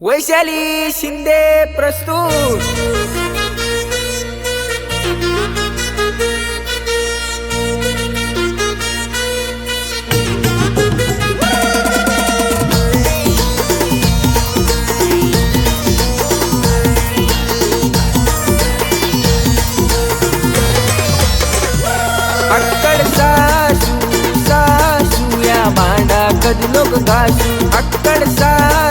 वैशाली शिंदे प्रस्तुत. अक्कड सासू सासू या भांडा कधी लोक घासू? अक्कड सासू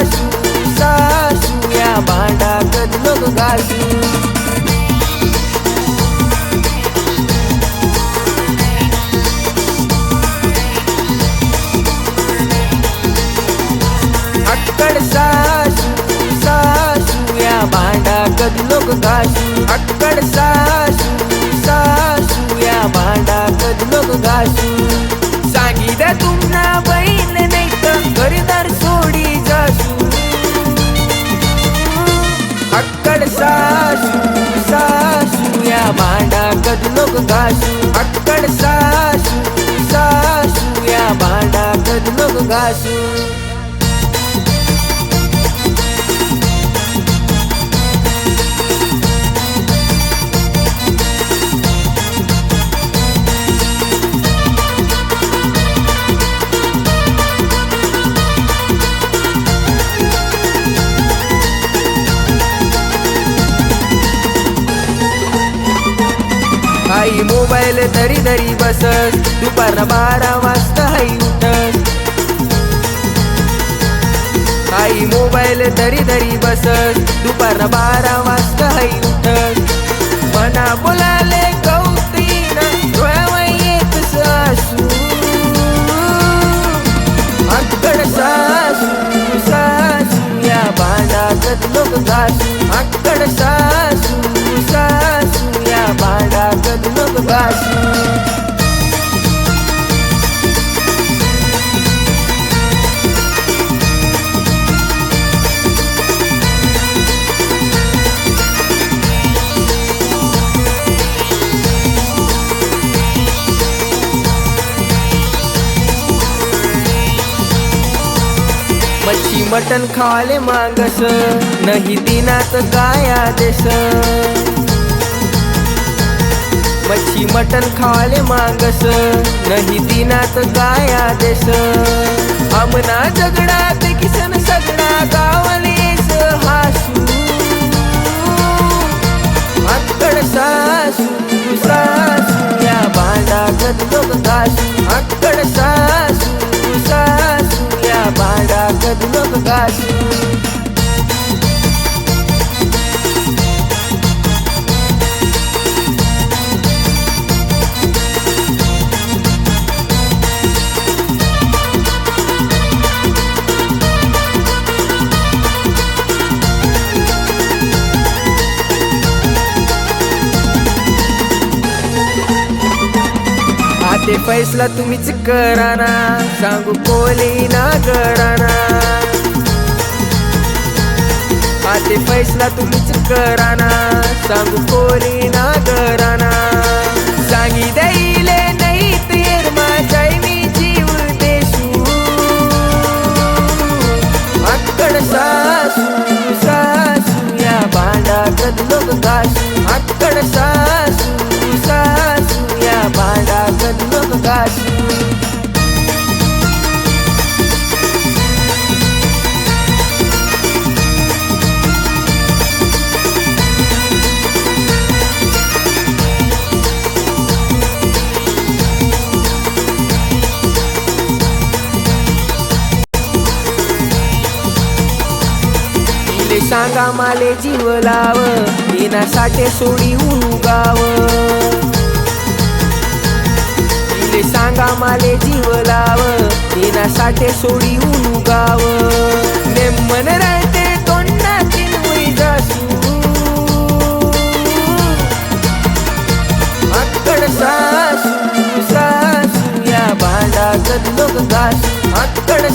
तुमना बहीण नाही तर घरदार सोडी जासू. अक्कड सासू सासू या भांडा कधी लोक घासू. अक्कड सासू सासू या भांडा कधी लोक घासू. मोबाईल तरी धरी बसस. दुपार बारा वाजता आई उठस. आई मोबाईल तरी धरी बसस. दुपार बारा वाजता आई उठस. मना बोलाले कौतीन डोळ्यावर येत सासू. अक्कड सासू सासू या भांडाकत लोक सासू भांडाकत मच्छी मटन खावाले मागस नाही दिनात काय आदेश? मच्छी मटन खावाले मागस. नाही दिनात काय देस आमना जगडा ते फैसला तुम्हीच कराना सांगू कोली ना कराना ते फैसला तुम्हीच कराना सांगू कोली ना गडाना. सांगा माले जीव लाव. साठे सोडी उगाव. तिले सांगा माले जीव लाव. साठे सोडी उगाव. नेमन राहते तोंडाची मुई जासू अक्कड सासू सासू या भांडा कद लोक घासू अक्कड